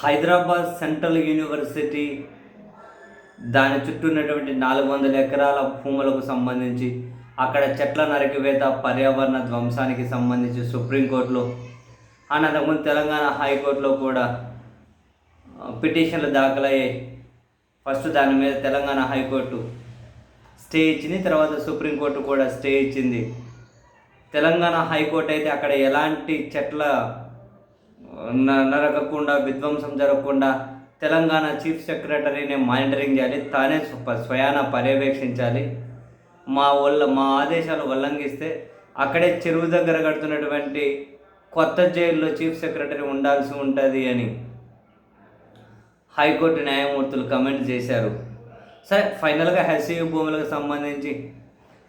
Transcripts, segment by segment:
Hyderabad central university దాని చుట్టూ ఉన్నటువంటి నాలుగు వందల ఎకరాల భూములకు సంబంధించి అక్కడ చెట్ల నరికివేత పర్యావరణ ధ్వంసానికి సంబంధించి సుప్రీంకోర్టులో అనంతకుముందు తెలంగాణ హైకోర్టులో కూడా పిటిషన్లు దాఖలయ్యాయి. ఫస్ట్ దాని మీద తెలంగాణ హైకోర్టు స్టే ఇచ్చింది తర్వాత సుప్రీంకోర్టు కూడా స్టే ఇచ్చింది. తెలంగాణ హైకోర్టు అయితే అక్కడ ఎలాంటి చెట్ల నరకకుండా విధ్వంసం జరగకుండా తెలంగాణ చీఫ్ సెక్రటరీని మానిటరింగ్ చేయాలి. తానే స్వయాన పర్యవేక్షించాలి. మా వాళ్ళ మా ఆదేశాలు ఉల్లంఘిస్తే అక్కడే చెరువు దగ్గర కడుతున్నటువంటి కొత్త జైల్లో చీఫ్ సెక్రటరీ ఉండాల్సి ఉంటుంది అని హైకోర్టు న్యాయమూర్తులు కమెంట్ చేశారు. సరే ఫైనల్గా హెచ్సియు భూములకు సంబంధించి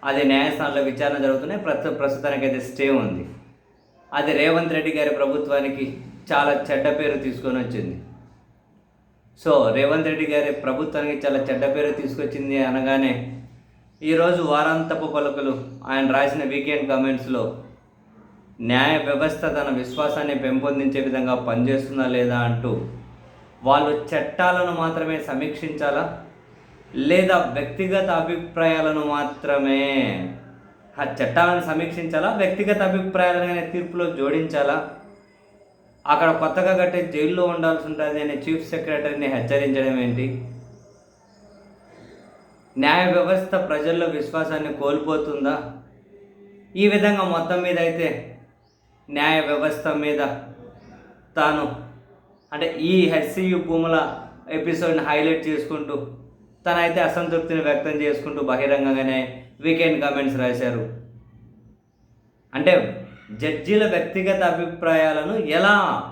అది న్యాయస్థానంలో విచారణ జరుగుతున్నాయి. ప్రస్తు ప్రస్తుతానికైతే స్టే ఉంది. అది రేవంత్ రెడ్డి గారి ప్రభుత్వానికి చాలా చెడ్డ పేరు తీసుకొని వచ్చింది. సో రేవంత్ రెడ్డి గారి ప్రభుత్వానికి చాలా చెడ్డ పేరు తీసుకొచ్చింది అనగానే ఈరోజు వారాంతపు పలుకులు ఆయన రాసిన వీకెండ్ కమెంట్స్లో న్యాయ వ్యవస్థ తన విశ్వాసాన్ని పెంపొందించే విధంగా పనిచేస్తుందా లేదా అంటూ వాళ్ళు చట్టాలను మాత్రమే సమీక్షించాలా లేదా వ్యక్తిగత అభిప్రాయాలను మాత్రమే ఆ చట్టాలను సమీక్షించాలా? వ్యక్తిగత అభిప్రాయాలను అనే తీర్పులో జోడించాలా? అక్కడ కొత్తగా కట్టే జైల్లో ఉండాల్సి ఉంటుంది అని చీఫ్ సెక్రటరీని హెచ్చరించడం ఏంటి? న్యాయ వ్యవస్థ ప్రజల్లో విశ్వాసాన్ని కోల్పోతుందా? ఈ విధంగా మొత్తం మీద అయితే న్యాయ వ్యవస్థ మీద తాను అంటే ఈ హెచ్సియు భూముల ఎపిసోడ్ని హైలైట్ చేసుకుంటూ తనైతే అసంతృప్తిని వ్యక్తం చేసుకుంటూ బహిరంగంగానే వీకెండ్ కామెంట్స్ రాశారు. అంటే జడ్జీల వ్యక్తిగత అభిప్రాయాలను ఎలా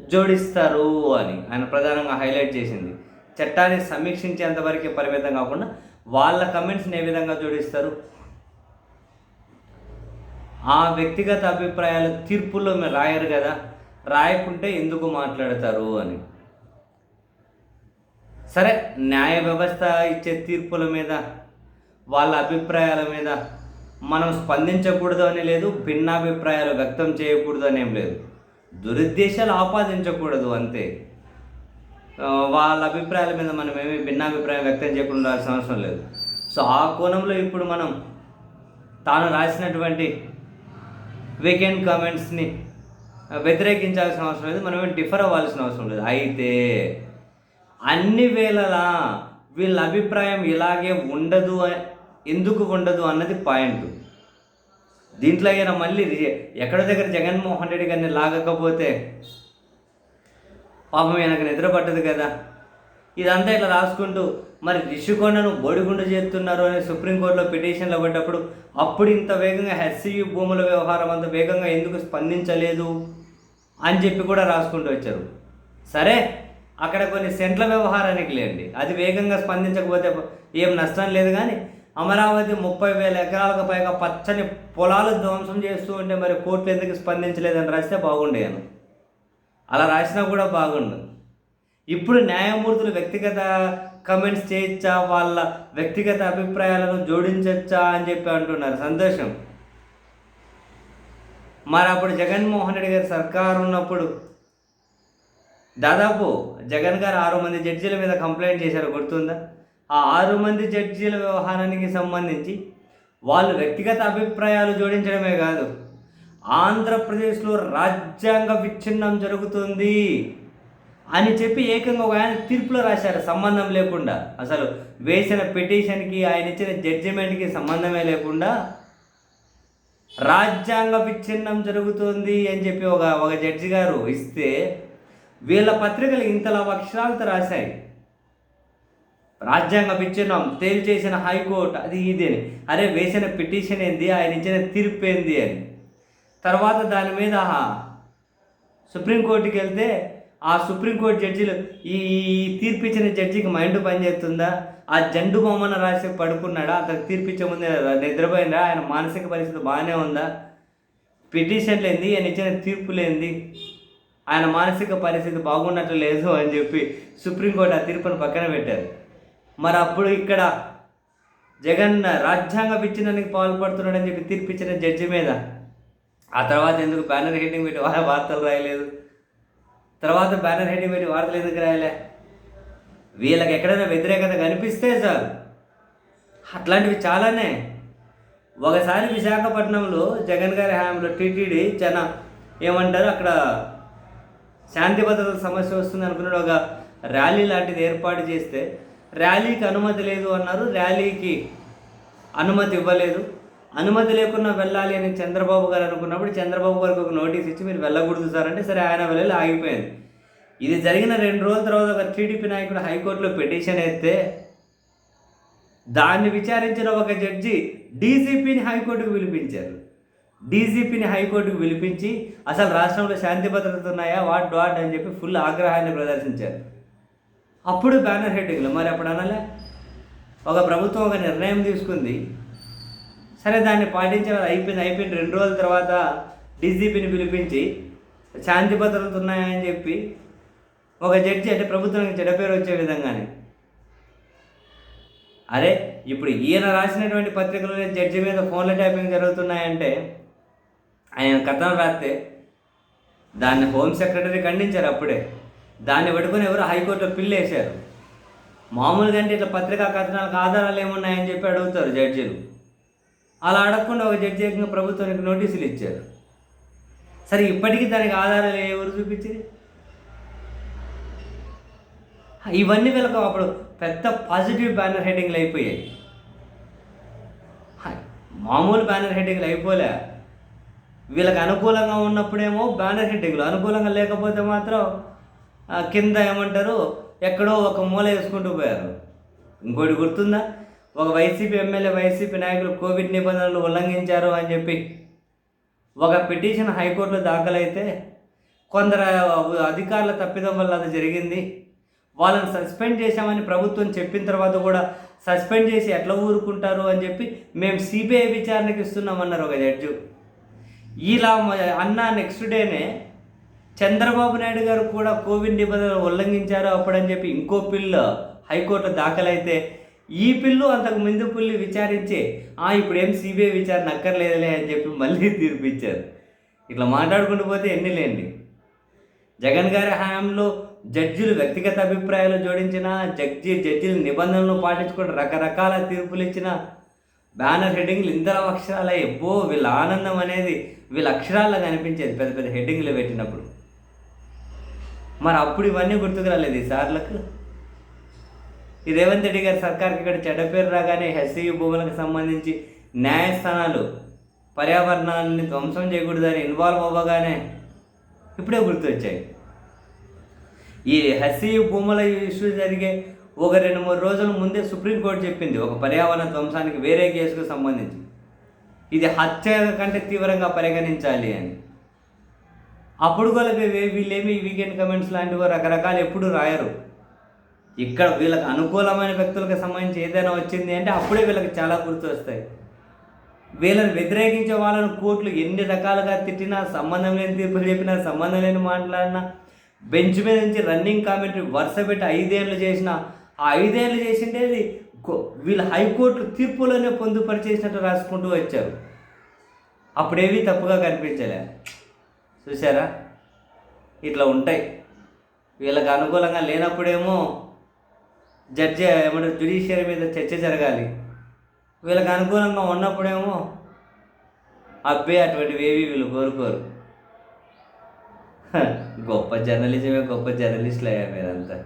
జోడిస్తారు అని ఆయన ప్రధానంగా హైలైట్ చేసింది. చట్టాన్ని సమీక్షించేంతవరకే పరిమితం కాకుండా వాళ్ళ కమెంట్స్ని ఏ విధంగా జోడిస్తారు? ఆ వ్యక్తిగత అభిప్రాయాలు తీర్పుల్లో మీరు రాయరు కదా? రాయకుంటే ఎందుకు మాట్లాడతారు అని. సరే న్యాయ వ్యవస్థ ఇచ్చే తీర్పుల మీద వాళ్ళ అభిప్రాయాల మీద మనం స్పందించకూడదు అని లేదు భిన్నాభిప్రాయాలు వ్యక్తం చేయకూడదు అని ఏం లేదు. దురుద్దేశాలు ఆపాదించకూడదు అంతే. వాళ్ళ అభిప్రాయాల మీద మనం ఏమి భిన్నాభిప్రాయం వ్యక్తం చేయకుండా ఉండాల్సిన అవసరం లేదు. సో ఆ కోణంలో ఇప్పుడు మనం తాను రాసినటువంటి వీకెండ్ కామెంట్స్ని వ్యతిరేకించాల్సిన అవసరం లేదు మనం డిఫర్ అవ్వాల్సిన అవసరం లేదు. అయితే అన్ని వేళలా వీళ్ళ అభిప్రాయం ఇలాగే ఉండదు ఎందుకు ఉండదు అన్నది పాయింట్. దీంట్లో అయినా మళ్ళీ ఎక్కడ దగ్గర జగన్మోహన్ రెడ్డి గారిని లాగకపోతే పాపం ఈయనకు నిద్ర పట్టదు కదా. ఇదంతా ఇట్లా రాసుకుంటూ మరి రిషికొండను బోడిగుండు చేస్తున్నారు అని సుప్రీంకోర్టులో పిటిషన్లు పడ్డప్పుడు అప్పుడు ఇంత వేగంగా హెచ్సియు భూముల వ్యవహారం అంత వేగంగా ఎందుకు స్పందించలేదు అని చెప్పి కూడా రాసుకుంటూ వచ్చారు. సరే అక్కడ కొన్ని సెంట్ల వ్యవహారానికి లేండి. అది వేగంగా స్పందించకపోతే ఏం నష్టం లేదు కానీ అమరావతి ముప్పై వేల ఎకరాలకు పైగా పచ్చని పొలాలు ధ్వంసం చేస్తూ ఉంటే మరి కోర్టులు ఎందుకు స్పందించలేదని రాస్తే బాగుండేను అలా రాసినా కూడా బాగుండు. ఇప్పుడు న్యాయమూర్తులు వ్యక్తిగత కమెంట్స్ చేయొచ్చా వాళ్ళ వ్యక్తిగత అభిప్రాయాలను జోడించవచ్చా అని చెప్పి అంటున్నారు. సంతోషం. మరి అప్పుడు జగన్మోహన్ రెడ్డి గారి సర్కారు ఉన్నప్పుడు దాదాపు జగన్ గారు ఆరు మంది జడ్జీల మీద కంప్లైంట్ చేశారు. గుర్తుందా? ఆ ఆరు మంది జడ్జీల వ్యవహారానికి సంబంధించి వాళ్ళు వ్యక్తిగత అభిప్రాయాలు జోడించడమే కాదు ఆంధ్రప్రదేశ్లో రాజ్యాంగ విచ్ఛిన్నం జరుగుతుంది అని చెప్పి ఏకంగా ఒక ఆయన తీర్పులో రాశారు. సంబంధం లేకుండా. అసలు వేసిన పిటిషన్కి ఆయన ఇచ్చిన జడ్జిమెంట్కి సంబంధమే లేకుండా రాజ్యాంగ విచ్ఛిన్నం జరుగుతుంది అని చెప్పి ఒక ఒక జడ్జి గారు ఇస్తే వీళ్ళ పత్రికలు ఇంతలా అక్షరాలతో రాశాయి. రాజ్యాంగ విచ్ఛిన్నం తేల్చేసిన హైకోర్టు అది ఇది అని. అరే వేసిన పిటిషన్ ఏంది? ఆయన ఇచ్చిన తీర్పు ఏంది అని. తర్వాత దాని మీద సుప్రీంకోర్టుకి వెళ్తే ఆ సుప్రీంకోర్టు జడ్జిలు ఈ ఈ తీర్పు ఇచ్చిన జడ్జికి మైండ్ పనిచేస్తుందా? ఆ జండు బొమ్మను రాసి పడుకున్నాడా? అతను తీర్పిచ్చే ముందే నిద్రపోయిందా? ఆయన మానసిక పరిస్థితి బాగానే ఉందా? పిటిషన్ ఏంది? ఆయన ఇచ్చిన తీర్పు ఏంది? ఆయన మానసిక పరిస్థితి బాగున్నట్లు లేదు అని చెప్పి సుప్రీంకోర్టు ఆ తీర్పును పక్కన పెట్టారు. మరి అప్పుడు ఇక్కడ జగన్ రాజ్యాంగ విచ్ఛిన్నానికి పాల్పడుతున్నాడని చెప్పి తీర్పిచ్చిన జడ్జి మీద. ఆ తర్వాత ఎందుకు బ్యానర్ హెడ్డింగ్ పెట్టి వాళ్ళ వార్తలు రాయలేదు? తర్వాత బ్యానర్ హెడ్డింగ్ పెట్టి వార్తలు ఎందుకు రాయలే? వీళ్ళకి ఎక్కడైనా వ్యతిరేకత కనిపిస్తే సార్ అట్లాంటివి చాలానే. ఒకసారి విశాఖపట్నంలో జగన్ గారి హయాంలో టీటీడీ చాలా ఏమంటారు? అక్కడ శాంతి భద్రతల సమస్య వస్తుంది అనుకున్నాడు ఒక ర్యాలీ లాంటిది ఏర్పాటు చేస్తే ర్యాలీకి అనుమతి లేదు అన్నారు. ర్యాలీకి అనుమతి ఇవ్వలేదు. అనుమతి లేకుండా వెళ్ళాలి అని చంద్రబాబు గారు అనుకున్నప్పుడు చంద్రబాబు గారికి ఒక నోటీస్ ఇచ్చి మీరు వెళ్ళకూడదు సార్ అంటే సరే ఆయన వెళ్ళి ఆగిపోయింది. ఇది జరిగిన రెండు రోజుల తర్వాత ఒక టీడీపీ నాయకుడు హైకోర్టులో పిటిషన్ ఎత్తే దాన్ని విచారించిన ఒక జడ్జి డీజీపీని హైకోర్టుకు పిలిపించారు. డీజీపీని హైకోర్టుకు పిలిపించి అసలు రాష్ట్రంలో శాంతి భద్రత ఉన్నాయా వాట్ వాట్ అని చెప్పి ఫుల్ ఆగ్రహాన్ని ప్రదర్శించారు. అప్పుడు బ్యానర్ హెడ్డింగ్లు మరి అప్పుడు అనలే? ఒక ప్రభుత్వం ఒక నిర్ణయం తీసుకుంది. సరే దాన్ని పాటించడం అయిపోయింది అయిపోయింది. రెండు రోజుల తర్వాత డీజీపీని పిలిపించి శాంతి భద్రత ఉన్నాయని చెప్పి ఒక జడ్జి అంటే ప్రభుత్వానికి చెడ్డ పేరు వచ్చే విధంగానే. అరే ఇప్పుడు ఈయన రాసినటువంటి పత్రికలు జడ్జి మీద ఫోన్ల ట్యాపింగ్ జరుగుతున్నాయంటే ఆయన కథనం రాస్తే దాన్ని హోమ్ సెక్రటరీ ఖండించారు అప్పుడే. దాన్ని పట్టుకొని ఎవరు హైకోర్టులో పిల్లు వేశారు. మామూలుగా అంటే ఇట్లా పత్రికా కథనాలకు ఆధారాలు ఏమున్నాయని చెప్పి అడుగుతారు జడ్జీలు. అలా అడగకుండా ఒక జడ్జి ఏకంగా ప్రభుత్వానికి నోటీసులు ఇచ్చారు. సరే ఇప్పటికీ దానికి ఆధారాలు ఎవరు చూపించింది? ఇవన్నీ వీళ్ళకు అప్పుడు పెద్ద పాజిటివ్ బ్యానర్ హెడ్డింగ్లు అయిపోయాయి. మామూలు బ్యానర్ హెడ్డింగ్లు అయిపోలే. వీళ్ళకి అనుకూలంగా ఉన్నప్పుడేమో బ్యానర్ హెడ్డింగ్లు అనుకూలంగా లేకపోతే మాత్రం కింద ఏమంటారు? ఎక్కడో ఒక మూల వేసుకుంటూ పోయారు. ఇంకోటి గుర్తుందా? ఒక వైసీపీ ఎమ్మెల్యే వైసీపీ నాయకులు కోవిడ్ నిబంధనలు ఉల్లంఘించారు అని చెప్పి. ఒక పిటిషన్ హైకోర్టులో దాఖలైతే కొందరు అధికారుల తప్పిదం వల్ల అది జరిగింది. వాళ్ళని సస్పెండ్ చేశామని ప్రభుత్వం చెప్పిన తర్వాత కూడా సస్పెండ్ చేసి ఎట్లా ఊరుకుంటారు అని చెప్పి మేము సిబిఐ విచారణకి ఇస్తున్నామన్నారు ఒక జడ్జు. ఇలా అన్న నెక్స్ట్ డేనే చంద్రబాబు నాయుడు గారు కూడా కోవిడ్ నిబంధనలు ఉల్లంఘించారు అప్పుడని చెప్పి ఇంకో పిల్లు హైకోర్టు దాఖలైతే ఈ పిల్లు అంతకు ముందు పిల్లు విచారించి "ఆ, ఇప్పుడు ఏం సిబిఐ విచారణ అక్కర్లేదులే అని చెప్పి మళ్ళీ తీర్పిచ్చారు. ఇట్లా మాట్లాడుకుంటూ పోతే ఎన్ని లేండి? జగన్ గారి హయాంలో జడ్జిలు వ్యక్తిగత అభిప్రాయాలు జోడించిన జడ్జి జడ్జిల నిబంధనలు పాటించుకుంటూ రకరకాల తీర్పులు ఇచ్చిన బ్యానర్ హెడ్డింగ్లు ఇందర అక్షరాల ఎబ్బో వీళ్ళ ఆనందం అనేది వీళ్ళ అక్షరాల్లో కనిపించేది పెద్ద పెద్ద హెడ్డింగ్లు పెట్టినప్పుడు. మరి అప్పుడు ఇవన్నీ గుర్తుకు రాలేదు ఈ సార్లకు. ఈ రేవంత్ రెడ్డి గారి సర్కార్కి ఇక్కడ చెడ్డ పేరు రాగానే హెచ్సి భూములకు సంబంధించి న్యాయస్థానాలు పర్యావరణాన్ని ధ్వంసం చేయకూడదని ఇన్వాల్వ్ అవ్వగానే ఇప్పుడే గుర్తొచ్చాయి. ఈ హెచ్సి భూముల ఇష్యూ జరిగే ఒక రెండు మూడు రోజుల ముందే సుప్రీంకోర్టు చెప్పింది ఒక పర్యావరణ ధ్వంసానికి వేరే కేసుకు సంబంధించి. ఇది హత్య కంటే తీవ్రంగా పరిగణించాలి అని. అప్పుడు కూడా వీళ్ళేమి వీకెండ్ కమెంట్స్ లాంటివి రకరకాలు ఎప్పుడు రాయరు. ఇక్కడ వీళ్ళకి అనుకూలమైన వ్యక్తులకు సంబంధించి ఏదైనా వచ్చింది అంటే అప్పుడే వీళ్ళకి చాలా గుర్తు వస్తాయి వీళ్ళని వ్యతిరేకించే వాళ్ళని కోర్టులు ఎన్ని రకాలుగా తిట్టినా సంబంధం లేని తీర్పులు చెప్పినా సంబంధం లేని మాట్లాడినా బెంచ్ మీద నుంచి రన్నింగ్ కామెంటరీ వరుస పెట్టి ఐదేళ్ళు చేసిన ఆ ఐదేళ్ళు చేసిండేది వీళ్ళు హైకోర్టు తీర్పులోనే పొందుపరిచేసినట్టు రాసుకుంటూ వచ్చారు. అప్పుడేవి తప్పుగా కనిపించలే. చూసారా ఇట్లా ఉంటాయి. వీళ్ళకి అనుకూలంగా లేనప్పుడేమో జడ్జి ఏమంటారు జ్యుడిషియరీ మీద చర్చ జరగాలి. వీళ్ళకి అనుకూలంగా ఉన్నప్పుడేమో అబ్బే అటువంటివి ఏవి వీళ్ళు కోరుకోరు. గొప్ప జర్నలిజమే గొప్ప జర్నలిస్టులు అయ్యా మీరంతా.